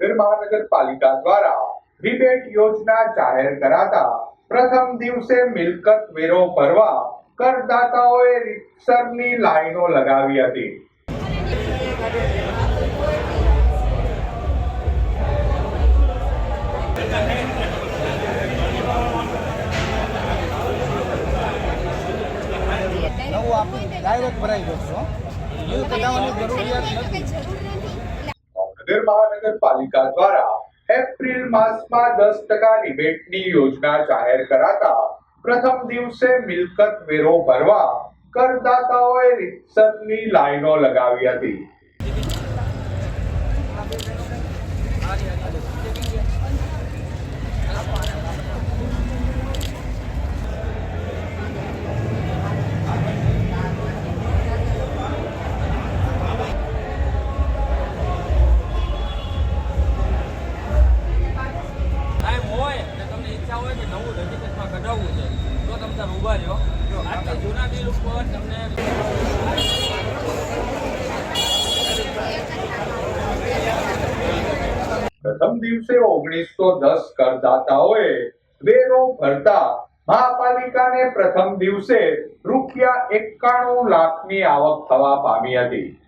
ભાવનગર મહાનગરપાલિકા દ્વારા રિબેટ યોજના જાહેર કરાતા પ્રથમ દિવસે મિલકત વેરો ભરવા કરદાતાઓએ રીતસરની લાઈનો લગાવી હતી. ડાયરેક્ટ ભરાઈ જશો એવું કઢાવવાની જરૂરિયાત નથી. મહાનગરપાલિકા દ્વારા એપ્રિલ માસમાં દસ ટકા રિબેટની યોજના જાહેર કરાતા પ્રથમ દિવસે મિલકત વેરો ભરવા કરદાતાઓએ રીતસરની લાઈનો લગાવી હતી. તાર ઊભા રહ્યો આટલી જૂના બિલ ઉપર તમને પ્રથમ દિવસે ઓગણીસો દસ કરદાતાઓએ વેરો ભરતા મહાપાલિકાને પ્રથમ દિવસે રૂપિયા એકાણું લાખની આવક થવા પામી હતી.